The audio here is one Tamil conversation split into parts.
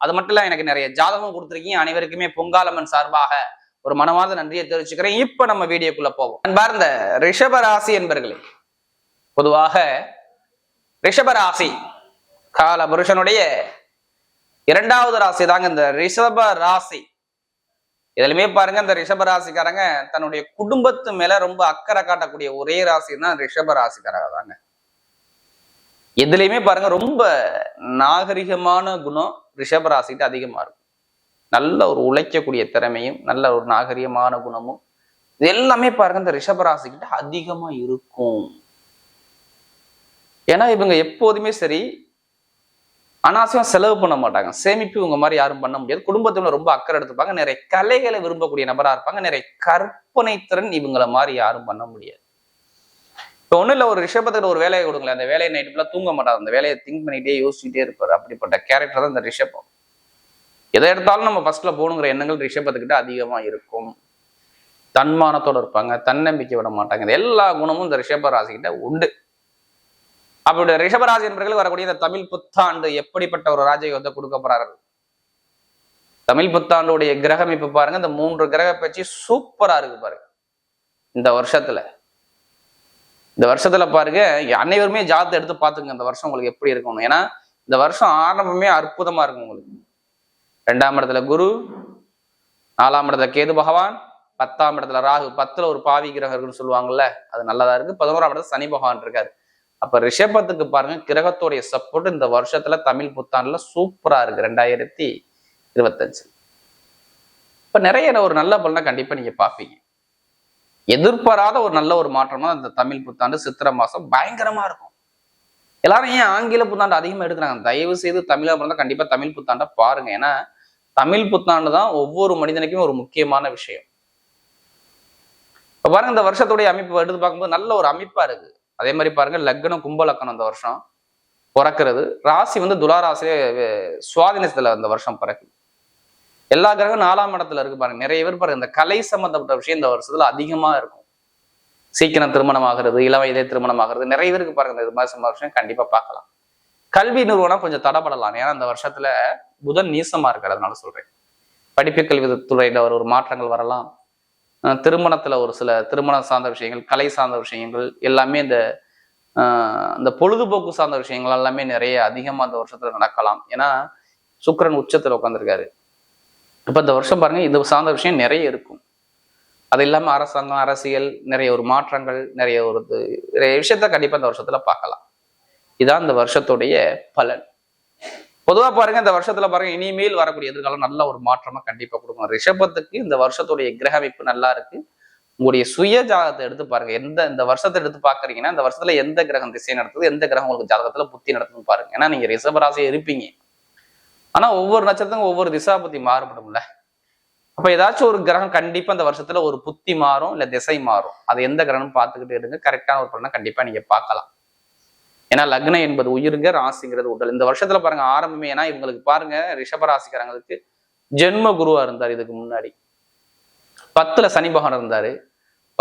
அது மட்டும் இல்ல எனக்கு நிறைய ஜாதகம் கொடுத்துருக்கீங்க. அனைவருக்குமே பொங்காலம்மன் சார்பாக ஒரு மனமார்ந்த நன்றியை தெரிவிச்சுக்கிறேன். இப்ப நம்ம வீடியோக்குள்ள போவோம். அன்பார்ந்த ரிஷபராசி என்பர்களே பொதுவாக ரிஷபராசி கால புருஷனுடைய இரண்டாவது ராசி தாங்க இந்த ரிஷப ராசி இதுலயுமே பாருங்க இந்த ரிஷப ராசிக்காரங்க தன்னுடைய குடும்பத்து மேல ரொம்ப அக்கறை காட்டக்கூடிய ஒரே ராசின்னா தான் ரிஷப ராசிக்காரங்க தாங்க. எதுலையுமே பாருங்க ரொம்ப நாகரிகமான குணம் ரிஷப அதிகமாக அதிகமா இருக்கும். நல்ல ஒரு உழைக்கக்கூடிய திறமையும் நல்ல ஒரு நாகரிகமான குணமும் இது எல்லாமே பாருங்க இந்த ரிஷபராசிக்கிட்ட அதிகமாக அதிகமா இருக்கும். ஏன்னா இவங்க எப்போதுமே சரி அனாவசியம் செலவு பண்ண மாட்டாங்க. சேமிப்பு இவங்க மாதிரி யாரும் பண்ண முடியாது. குடும்பத்துல ரொம்ப அக்கறை எடுத்துப்பாங்க. நிறைய கலைகளை விரும்பக்கூடிய நபரா இருப்பாங்க. நிறைய கற்பனை திறன் இவங்களை மாதிரி யாரும் பண்ண முடியாது. இப்போ ஒன்றும் இல்லை ஒரு ரிஷபத்துக்கு ஒரு வேலையை கொடுங்களேன். அந்த வேலையை நைட்டு ஃபுல்லாக தூங்க மாட்டார். அந்த வேலையை திங்க் பண்ணிகிட்டே யோசிச்சுட்டே இருப்பார். அப்படிப்பட்ட கேரக்டர் தான் இந்த ரிஷபம். எதை எடுத்தாலும் நம்ம ஃபர்ஸ்ட்ல போகணுங்கிற எண்ணங்கள் ரிஷபத்துக்கிட்ட அதிகமாக இருக்கும். தன்மானத்தோடு இருப்பாங்க. தன்னம்பிக்கை விட மாட்டாங்க. இது எல்லா குணமும் இந்த ரிஷப ராசிக்கிட்ட உண்டு. அப்படி ரிஷபராசி என்பவர்கள் வரக்கூடிய இந்த தமிழ் புத்தாண்டு எப்படிப்பட்ட ஒரு ராஜயோகத்தை கொடுக்க போறாரு தமிழ் புத்தாண்டுடைய கிரகம் இப்ப பாருங்க. இந்த மூன்று கிரக பயிற்சி சூப்பரா இருக்கு பாருங்க. இந்த வருஷத்துல. இந்த வருஷத்துல பாருங்க அனைவருமே ஜாதத்தை எடுத்து பாத்துங்க இந்த வருஷம் உங்களுக்கு எப்படி இருக்கணும்? ஏன்னா இந்த வருஷம் ஆரம்பமே அற்புதமா இருக்கும் உங்களுக்கு. ரெண்டாம் இடத்துல குரு நாலாம் இடத்துல கேது பகவான் பத்தாம் இடத்துல ராகு. பத்துல ஒரு பாவி கிரகம் இருக்குன்னு சொல்லுவாங்கல்ல அது நல்லதா இருக்கு. பதினோராம் இடத்துல சனி பகவான் இருக்காரு. அப்ப ரிஷபத்துக்கு பாருங்க கிரகத்தோடைய சப்போர்ட் இந்த வருஷத்துல தமிழ் புத்தாண்டுல சூப்பரா இருக்கு. ரெண்டாயிரத்தி இருபத்தஞ்சு. இப்ப நிறைய ஒரு நல்ல பலனை கண்டிப்பா நீங்க பாப்பீங்க எதிர்பாராத ஒரு நல்ல ஒரு மாற்றம் தான் இந்த தமிழ் புத்தாண்டு சித்திரை மாசம் பயங்கரமா இருக்கும். எல்லாரும் ஏன் ஆங்கில புத்தாண்டு அதிகமா எடுக்கிறாங்க? தயவு செய்து தமிழாக பிறந்தால் கண்டிப்பா தமிழ் புத்தாண்டை பாருங்க. ஏன்னா தமிழ் புத்தாண்டு தான் ஒவ்வொரு மனிதனுக்கும் ஒரு முக்கியமான விஷயம். இப்போ பாருங்க இந்த வருஷத்துடைய அமைப்பு எடுத்து பார்க்கும்போது நல்ல ஒரு அமைப்பா இருக்கு. அதே மாதிரி பாருங்க லக்னம் கும்ப லக்னம் இந்த வருஷம் பிறக்கிறது. ராசி வந்து துலா ராசியே சுவாதினத்தில் அந்த இந்த வருஷம் பிறக்குது. எல்லா கிரகம் நாலாம் இடத்துல இருக்கு பாருங்க. நிறைய பேர் பாருங்க இந்த கலை சம்பந்தப்பட்ட விஷயம் இந்த வருஷத்துல அதிகமா இருக்கும். சீக்கிரம் திருமணம் ஆகிறது இளம் வயதே திருமணம் ஆகிறது நிறைய பேருக்கு பாருங்க இந்த மாதிரி சம்பந்த விஷயம் கண்டிப்பா பார்க்கலாம். கல்வி நிறுவனம் கொஞ்சம் தடப்படலாம் ஏன்னா இந்த வருஷத்துல புதன் நீசமா இருக்கிறதுனால அதனால சொல்றேன். படிப்பு கல்வி துறையில ஒரு ஒரு மாற்றங்கள் வரலாம். திருமணத்துல ஒரு சில திருமணம் சார்ந்த விஷயங்கள் கலை சார்ந்த விஷயங்கள் எல்லாமே இந்த ஆஹ் இந்த பொழுதுபோக்கு சார்ந்த விஷயங்கள் எல்லாமே நிறைய அதிகமா அந்த வருஷத்துல நடக்கலாம். ஏன்னா சுக்கரன் உச்சத்துல உட்காந்துருக்காரு இப்போ இந்த வருஷம் பாருங்கள் இது சார்ந்த விஷயம் நிறைய இருக்கும். அது இல்லாமல் அரசாங்கம் அரசியல் நிறைய ஒரு மாற்றங்கள் நிறைய ஒரு இது- நிறைய விஷயத்த கண்டிப்பாக இந்த வருஷத்துல பார்க்கலாம். இதான் இந்த வருஷத்துடைய பலன். பொதுவாக பாருங்க இந்த வருஷத்துல பாருங்க இனிமேல் வரக்கூடிய எதிர்காலம் நல்ல ஒரு மாற்றமா கண்டிப்பா கொடுக்கும் ரிஷபத்துக்கு இந்த வருஷத்துடைய கிரக அமைப்பு நல்லா இருக்கு. உங்களுடைய சுய ஜாதகத்தை எடுத்து பாருங்க எந்த இந்த வருஷத்தை எடுத்து பாக்குறீங்கன்னா இந்த வருஷத்துல எந்த கிரகம் திசை நடத்துது எந்த கிரகம் உங்களுக்கு ஜாதகத்துல புத்தி நடத்துன்னு பாருங்க. ஏன்னா நீங்க ரிஷபராசியா இருப்பீங்க. ஆனா ஒவ்வொரு நட்சத்திரத்துக்கும் ஒவ்வொரு திசாபுத்தி மாறுபடும்ல. அப்ப ஏதாச்சும் ஒரு கிரகம் கண்டிப்பா இந்த வருஷத்துல ஒரு புத்தி மாறும் இல்ல திசை மாறும். அது எந்த கிரகம் பார்த்துக்கிட்டு இருங்க. கரெக்டான ஒரு பலனை கண்டிப்பா நீங்க பார்க்கலாம். ஏன்னா லக்னம் என்பது உயிருங்க ராசிங்கிறது உடல். இந்த வருஷத்துல பாருங்க ஆரம்பமே ஏன்னா இவங்களுக்கு பாருங்க ரிஷபராசிக்காரங்களுக்கு ஜென்ம குருவா இருந்தார் இதுக்கு முன்னாடி. பத்துல சனி பகவான் இருந்தாரு.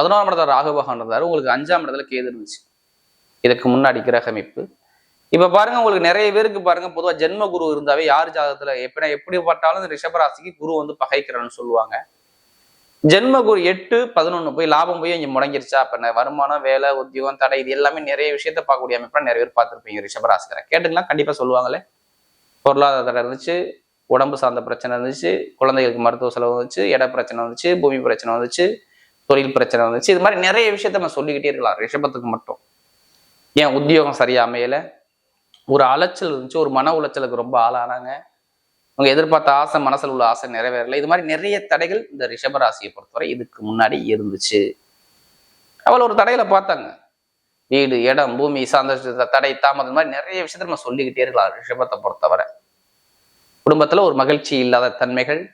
பதினோராம் இடத்துல ராகு பகவான் இருந்தாரு. உங்களுக்கு அஞ்சாம் இடத்துல கேது இருந்துச்சு. இதுக்கு முன்னாடி கிரக அமைப்பு இப்ப பாருங்க உங்களுக்கு நிறைய பேருக்கு பாருங்க பொதுவா ஜென்ம குரு இருந்தாவே யார் ஜாதகத்துல எப்படி எப்படி பார்த்தாலும் இந்த ரிஷபராசிக்கு குரு வந்து பகைக்கிறன்னு சொல்லுவாங்க. ஜென்ம குரு எட்டு பதினொன்று போய் லாபம் போய் இங்கே முடங்கிருச்சா? அப்ப வருமானம் வேலை உத்தியோகம் தடை இது எல்லாமே நிறைய விஷயத்த பார்க்கக்கூடிய அமைப்பா நிறைய பேர் பார்த்துருப்பீங்க ரிஷபராசிக்கார கேட்டுக்கலாம் கண்டிப்பா சொல்லுவாங்களே. பொருளாதார தடை இருந்துச்சு உடம்பு சார்ந்த பிரச்சனை இருந்துச்சு குழந்தைகளுக்கு மருத்துவ செலவு வந்துச்சு இட பிரச்சனை வந்துச்சு பூமி பிரச்சனை வந்துச்சு தொழில் பிரச்சனை வந்துச்சு இது மாதிரி நிறைய விஷயத்த நம்ம சொல்லிக்கிட்டே இருக்கலாம் ரிஷபத்துக்கு மட்டும். ஏன் உத்தியோகம் சரியா அமையலை? ஒரு அலைச்சல் இருந்துச்சு ஒரு மன உளைச்சலுக்கு ரொம்ப ஆளானாங்க. அவங்க எதிர்பார்த்த ஆசை மனசில் உள்ள ஆசை நிறைவேறல. இது மாதிரி நிறைய தடைகள் இந்த ரிஷபராசியை பொறுத்தவரை இதுக்கு முன்னாடி இருந்துச்சு. அவள் ஒரு தடையில பார்த்தாங்க. வீடு இடம் பூமி சார்ந்த தடை தாமதம் மாதிரி நிறைய விஷயத்த நம்ம சொல்லிக்கிட்டே இருக்கலாம் ரிஷபத்தை பொறுத்தவரை. குடும்பத்துல ஒரு மகிழ்ச்சி இல்லாத தன்மைகள்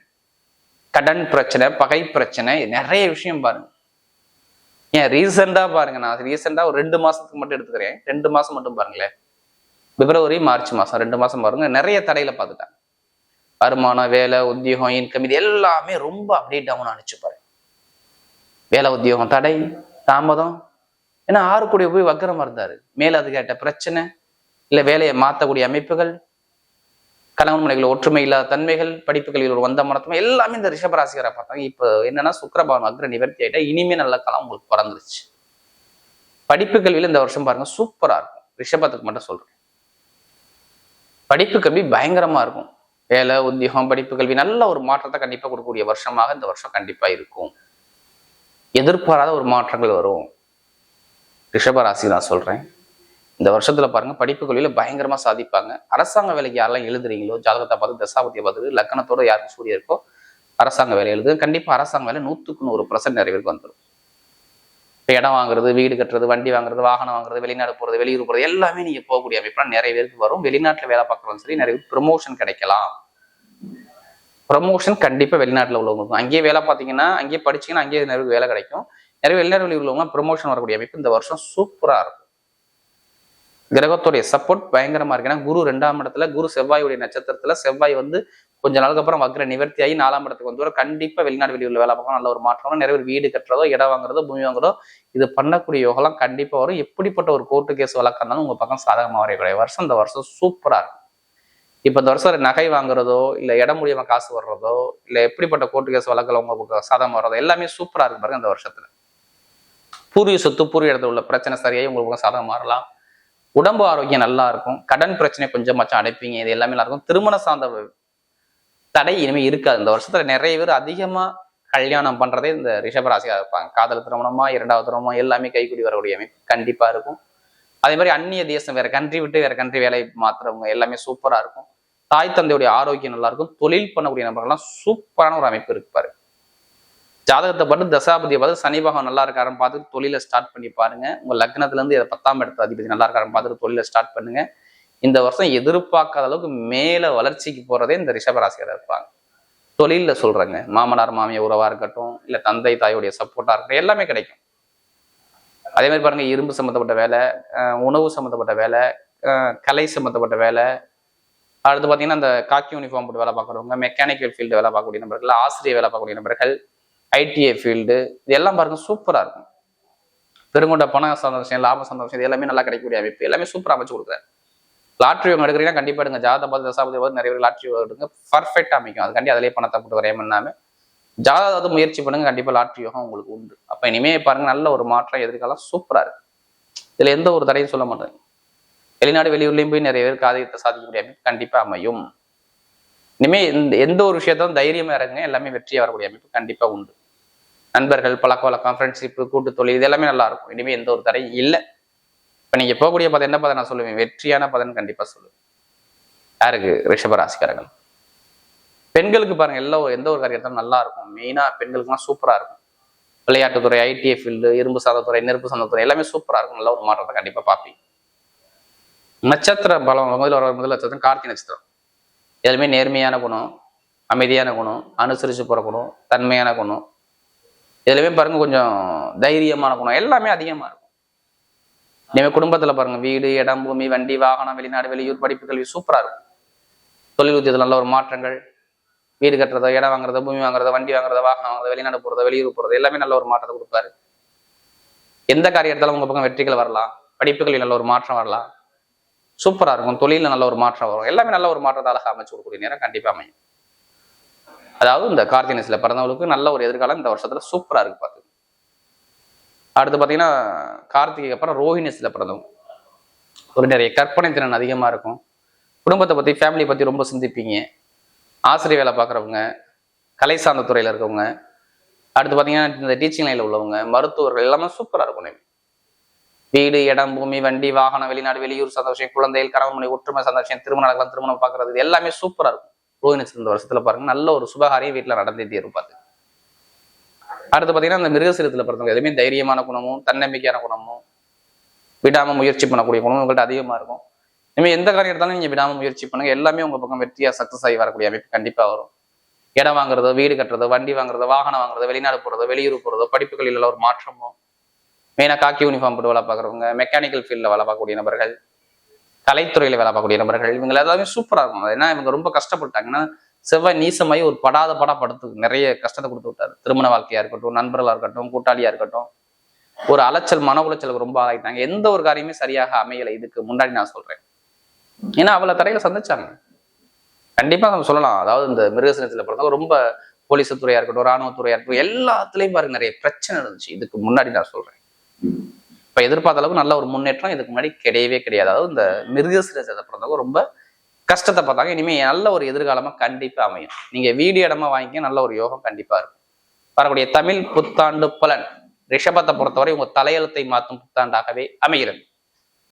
கடன் பிரச்சனை பகை பிரச்சனை நிறைய விஷயம் பாருங்க. ஏன் ரீசெண்டா பாருங்க. நான் ரீசெண்டா ஒரு ரெண்டு மாசத்துக்கு மட்டும் எடுத்துக்கிறேன். ரெண்டு மாசம் மட்டும் பாருங்களேன். பிப்ரவரி மார்ச் மாசம் ரெண்டு மாசம் பாருங்க நிறைய தடையில பார்த்துட்டாங்க. வருமானம் வேலை உத்தியோகம் இன்கம் இது எல்லாமே ரொம்ப அப்படியே டவுன் ஆனிச்சு பாருங்க. வேலை உத்தியோகம் தடை தாமதம். ஏன்னா ஆறு கூடிய போய் வக்கரமாக இருந்தாரு. மேல அது கேட்ட பிரச்சனை இல்லை வேலையை மாத்தக்கூடிய அமைப்புகள் கணவன் மனைவிகள் ஒற்றுமை இல்லாத தன்மைகள் படிப்புகளில் ஒரு வந்த மனத்தம் எல்லாமே இந்த ரிஷபராசிகரை பார்த்தாங்க. இப்போ என்னன்னா சுக்கரபவன் அக்ர நிவர்த்தி ஆகிட்டா இனிமே நல்ல காலம் உங்களுக்கு பிறந்துருச்சு. படிப்பு கல்வியில இந்த வருஷம் பாருங்க சூப்பரா இருக்கும். ரிஷபத்துக்கு மட்டும் சொல்றேன். படிப்பு கல்வி பயங்கரமா இருக்கும். வேலை உத்தியோகம் படிப்பு கல்வி நல்ல ஒரு மாற்றத்தை கண்டிப்பா கொடுக்கக்கூடிய வருஷமாக இந்த வருஷம் கண்டிப்பா இருக்கும். எதிர்பாராத ஒரு மாற்றங்கள் வரும். ரிஷபராசி நான் சொல்றேன். இந்த வருஷத்துல பாருங்க படிப்பு கல்வியில பயங்கரமா சாதிப்பாங்க. அரசாங்க வேலைக்கு யாரெல்லாம் எழுதுறீங்களோ ஜாதகத்தை பார்த்து தசாபதியை பார்த்து லக்கணத்தோட யாருக்கு சூரிய இருக்கோ அரசாங்க வேலை எழுது கண்டிப்பா அரசாங்க வேலை நூத்துக்கு நூறு பர்சன்ட் நிறைய பேருக்கு வந்துடும். இப்போ இடம் வாங்குறது வீடு கட்டுறது வண்டி வாங்குறது வாகனம் வாங்குறது வெளிநாடு போறது வெளியூர் போறது எல்லாமே நீங்க போகக்கூடிய அமைப்புலாம் நிறைய பேருக்கு வரும். வெளிநாட்டில் வேலை பார்க்குறோம் சரி நிறைய ப்ரொமோஷன் கிடைக்கலாம். ப்ரொமோஷன் கண்டிப்பா வெளிநாட்டில் உள்ளவங்களுக்கும் அங்கேயே வேலை பார்த்தீங்கன்னா அங்கேயே படிச்சிங்கன்னா அங்கேயே நிறைய வேலை கிடைக்கும். நிறைய வெளிநாடு வெளியூர் உள்ளவங்க ப்ரொமோஷன் வரக்கூடிய அமைப்பு இந்த வருஷம் சூப்பராக இருக்கும். கிரகத்துடைய சப்போர்ட் பயங்கரமா இருக்கு. ஏன்னா குரு ரெண்டாம் இடத்துல குரு செவ்வாயுடைய நட்சத்திரத்துல செவ்வாய் வந்து கொஞ்ச நாளுக்கு அப்புறம் வக்ர நிவர்த்தி ஆகி நாலாம் இடத்துக்கு வந்து கண்டிப்பா வெளிநாடு வெளியூர்ல வேலை பார்க்கணும் நல்ல ஒரு மாற்றம் நிறைய பேர் வீடு கட்டுறதோ இடம் வாங்குறதோ பூமி வாங்குறதோ இது பண்ணக்கூடிய யோகம்லாம் கண்டிப்பா வரும். எப்படிப்பட்ட ஒரு கோர்ட்டு கேஸ் வழக்கம் இருந்தாலும் உங்க பக்கம் சாதகமாக வரக்கூடிய வருஷம். இந்த வருஷம் சூப்பரா இருக்கும். இப்ப இந்த வருஷம் நகை வாங்குறதோ இல்ல இடம் மூலியமா காசு வர்றதோ இல்ல எப்படிப்பட்ட கோர்ட்டு கேஸ் வழக்கில் உங்களுக்கு சாதகமாக வர்றதோ எல்லாமே சூப்பரா இருக்கு பாருங்க இந்த வருஷத்துல. பூர்வீக சொத்து பூர்வீக இடத்துல உள்ள பிரச்சனை சரியாகி உங்களுக்கு சாதகம் மாறலாம் உடம்பு ஆரோக்கியம் நல்லா இருக்கும். கடன் பிரச்சனை கொஞ்சம் மச்சம் அடைப்பீங்க. இது எல்லாமே நல்லா இருக்கும். திருமண சார்ந்த தடை இனிமேல் இருக்காது. இந்த வருஷத்துல நிறைய பேர் அதிகமா கல்யாணம் பண்றதே இந்த ரிஷபராசியாக இருப்பாங்க. காதல் திருமணமா இரண்டாவது திருமணமா எல்லாமே கைக்குடி வரக்கூடிய அமைப்பு கண்டிப்பா இருக்கும். அதே மாதிரி அந்நிய தேசம் வேற கண்ட்ரி விட்டு வேற கண்ட்ரி வேலை மாத்துறவங்க எல்லாமே சூப்பரா இருக்கும். தாய் தந்தையுடைய ஆரோக்கியம் நல்லா இருக்கும். தொழில் பண்ணக்கூடிய நபர்கள்லாம் சூப்பரான ஒரு அமைப்பு இருப்பாரு ஜாதகத்தை பார்த்து தசாபதியை பார்த்து சனி பகவான் நல்லா இருக்காருன்னு பார்த்துட்டு தொழிலை ஸ்டார்ட் பண்ணி பாருங்க. உங்க லக்னத்துலேருந்து இருந்து இதை பத்தாம் இடத்து அதிபதி நல்லா இருக்காருன்னு பார்த்துட்டு தொழிலை ஸ்டார்ட் பண்ணுங்க. இந்த வருஷம் எதிர்பார்க்காத அளவுக்கு மேலே வளர்ச்சிக்கு போகிறதே இந்த ரிஷபராசியில் இருப்பாங்க. தொழிலில் சொல்கிறேங்க மாமனார் மாமியார் உறவாக இருக்கட்டும் இல்லை தந்தை தாயோடைய சப்போர்ட்டாக இருக்கட்டும் எல்லாமே கிடைக்கும். அதே மாதிரி பாருங்க இரும்பு சம்மந்தப்பட்ட வேலை உணவு சம்மந்தப்பட்ட வேலை கலை சம்மந்தப்பட்ட வேலை. அடுத்து பார்த்தீங்கன்னா அந்த காக்கி யூனிஃபார்ம் போட்டு வேலை பார்க்குறவங்க மெக்கானிக்கல் ஃபீல்டு வேலை பார்க்கக்கூடிய நபர்கள் ஆசிரியர் வேலை பார்க்கக்கூடிய நபர்கள் ஐடிஐ ஃபீல்டு இது எல்லாம் பாருங்க சூப்பராக இருக்கும். பெருங்கொண்ட பணம் சார்ந்த விஷயம் லாபம் சார்ந்த விஷயம் இது எல்லாமே நல்லா கிடைக்கக்கூடிய அமைப்பு. எல்லாமே சூப்பராக அமைச்சு கொடுக்குறாரு. லாட்ரி உங்க எடுக்கிறீங்கன்னா கண்டிப்பாக எடுங்க. ஜாதகம் பார்த்து தசாபதி பார்த்து நிறைய பேர் லாட்ரி எடுங்க. பர்ஃபெக்டாக அமைக்கும். அதுக்காண்டி அதிலே பணத்தை போட்டு வரைய பண்ணாம ஜாதகத்தை முயற்சி பண்ணுங்க. கண்டிப்பாக லாட்ரி யோகம் உங்களுக்கு உண்டு. அப்போ இனிமே பாருங்க நல்ல ஒரு மாற்றம் எதிர்காலம் சூப்பராக இருக்கு. இதில் எந்த ஒரு தடையும் சொல்ல மாட்டேங்க வெளிநாடு வெளியூர்லேயும் போய் நிறைய பேர் காரியத்தை சாதிக்க அமைப்பு கண்டிப்பாக அமையும். இனிமேல் எந்த எந்த ஒரு விஷயத்தையும் தைரியமாக இறங்குங்க. எல்லாமே வெற்றியாக வரக்கூடிய அமைப்பு கண்டிப்பாக உண்டு. நண்பர்கள் பழக்க வழக்கம் ஃப்ரெண்ட்ஷிப்பு கூட்டு தொழில் இது எல்லாமே நல்லா இருக்கும். இனிமே எந்த ஒரு தடையும் இல்லை. இப்போ நீங்கள் போகக்கூடிய பதம் என்ன பதம் நான் சொல்லுவேன் வெற்றியான பதன் கண்டிப்பாக சொல்லுவேன். யாருக்கு? ரிஷபராசிக்காரர்கள். பெண்களுக்கு பாருங்க எல்லா ஒரு- எந்த ஒரு காரியத்தாலும் நல்லா இருக்கும். மெயினாக பெண்களுக்குலாம் சூப்பராக இருக்கும். விளையாட்டுத்துறை ஐடிஐ ஃபீல்டு இரும்பு சாதத்துறை நெருப்பு சாதத்துறை எல்லாமே சூப்பராக இருக்கும். நல்ல ஒரு மாற்றத்தை கண்டிப்பாக பார்ப்பீங்க. நட்சத்திர பலம் முதல்ல வர முதல் நட்சத்திரம் கார்த்தி நட்சத்திரம். எதுவுமே நேர்மையான குணம் அமைதியான குணம் அனுசரித்து போகிற குணம் தன்மையான குணம் இதுலயுமே பாருங்க கொஞ்சம் தைரியமான குணம். எல்லாமே அதிகமா இருக்கும். இனிமே குடும்பத்துல பாருங்க வீடு இடம் பூமி வண்டி வாகனம் வெளிநாடு வெளியூர் படிப்பு கல்வி சூப்பரா இருக்கும். தொழில் உத்தியத்தில் நல்ல ஒரு மாற்றங்கள். வீடு கட்டுறதோ இடம் வாங்குறதோ பூமி வாங்குறதோ வண்டி வாங்குறதோ வாகனம் வாங்குறதோ வெளிநாடு போறதோ வெளியூர் போறதோ எல்லாமே நல்ல ஒரு மாற்றத்தை கொடுப்பாரு. எந்த காரியத்தாலும் உங்க பக்கம் வெற்றிகள் வரலாம். படிப்புகளில் நல்ல ஒரு மாற்றம் வரலாம். சூப்பரா இருக்கும். தொழில நல்ல ஒரு மாற்றம் வரும். எல்லாமே நல்ல ஒரு மாற்றத்தை அழகாக அமைச்சு கொடுக்கக்கூடிய நேரம் கண்டிப்பா அமையும். அதாவது இந்த கார்த்தினஸ்ல பிறந்தவங்களுக்கு நல்ல ஒரு எதிர்காலம் இந்த வருஷத்துல சூப்பரா இருக்கு பார்த்து அடுத்து பாத்தீங்கன்னா கார்த்திகைக்கு அப்புறம் ரோஹிணிஸ்ல பிறந்தவங்க. ஒரு நிறைய கற்பனை திறன் அதிகமா இருக்கும். குடும்பத்தை பத்தி ஃபேமிலியை பத்தி ரொம்ப சிந்திப்பீங்க. ஆசிரியர் வேலை பார்க்குறவங்க கலை சார்ந்த துறையில இருக்கவங்க அடுத்து பார்த்தீங்கன்னா இந்த டீச்சிங் லைனில் உள்ளவங்க மருத்துவர்கள் எல்லாமே சூப்பராக இருக்கும். நேம் வீடு இடம் பூமி வண்டி வாகனம் வெளிநாடு வெளியூர் சந்தோஷம் குழந்தைகள் கணவன் ஒற்றுமை சந்தோஷம் திருமணம் நடக்கலாம் திருமணம் பார்க்கறது எல்லாமே சூப்பராக இருக்கும். ரோஹிணி இந்த வருஷத்துல பாருங்க நல்ல ஒரு சுபகாரியம் வீட்டுல நடந்தே தீரும் பார்த்து அடுத்து பாத்தீங்கன்னா இந்த மிருகசீரத்தில் பிறந்தவங்க எதுவுமே தைரியமான குணமும் தன்னம்பிக்கையான குணமும் விடாம முயற்சி பண்ணக்கூடிய குணமும் உங்கள்கிட்ட அதிகமா இருக்கும். இனிமேல் எந்த காரியம் எடுத்தாலும் நீங்கள் விடாம முயற்சி பண்ணுங்க. எல்லாமே உங்கள் பக்கம் வெற்றியாக சக்ஸஸ் ஆகி வரக்கூடிய அமைப்பு கண்டிப்பாக வரும். இடம் வாங்குறதோ வீடு கட்டுறதோ வண்டி வாங்குறதோ வாகனம் வாங்குறதோ வெளிநாடு போறதோ வெளியூர் போறதோ படிப்புகளில் ஒரு மாற்றமோ? மெயினாக காக்கி யூனிஃபார்ம் போட்டு வேலை பார்க்குறவங்க மெக்கானிக்கல் ஃபீல்டில் வேலை பார்க்கக்கூடிய நபர்கள் கலைத்துறையில வேலை பார்க்கக்கூடிய நபர்கள் இவங்க எல்லாமே சூப்பரா இருக்கும். ஏன்னா இவங்க ரொம்ப கஷ்டப்பட்டாங்கன்னா செவ்வாய் நீசமாயி ஒரு படாத படா படுத்து நிறைய கஷ்டத்தை கொடுத்து விட்டாரு. திருமண வாழ்க்கையா இருக்கட்டும் நண்பர்களா இருக்கட்டும் கூட்டாளியா இருக்கட்டும். ஒரு அலைச்சல் மன உளைச்சலுக்கு ரொம்ப ஆகிட்டாங்க எந்த ஒரு காரியமே சரியாக அமையலை. இதுக்கு முன்னாடி நான் சொல்றேன். ஏன்னா அவளை தரையில சந்திச்சாங்க. கண்டிப்பா நம்ம சொல்லலாம். அதாவது இந்த மிருகசனத்துல பிறந்தவங்க ரொம்ப போலீஸ் துறையா இருக்கட்டும் ராணுவத்துறையா இருக்கட்டும் எல்லாத்துலயும் பாருங்க நிறைய பிரச்சனை இருந்துச்சு இதுக்கு முன்னாடி நான் சொல்றேன். இப்போ எதிர்பார்த்த அளவுக்கு நல்ல ஒரு முன்னேற்றம் இதுக்கு முன்னாடி கிடையவே கிடையாது. அதாவது இந்த மிருகசீரத்தை பிறந்தவங்க ரொம்ப கஷ்டத்தை பார்த்தாங்க. இனிமேல் நல்ல ஒரு எதிர்காலமாக கண்டிப்பாக அமையும். நீங்க வீடு இடமா வாங்கிக்க நல்ல ஒரு யோகம் கண்டிப்பாக இருக்கும். வரக்கூடிய தமிழ் புத்தாண்டு பலன் ரிஷபத்தை பொறுத்தவரை உங்கள் தலையெழுத்தை மாற்றும் புத்தாண்டாகவே அமைகிறது.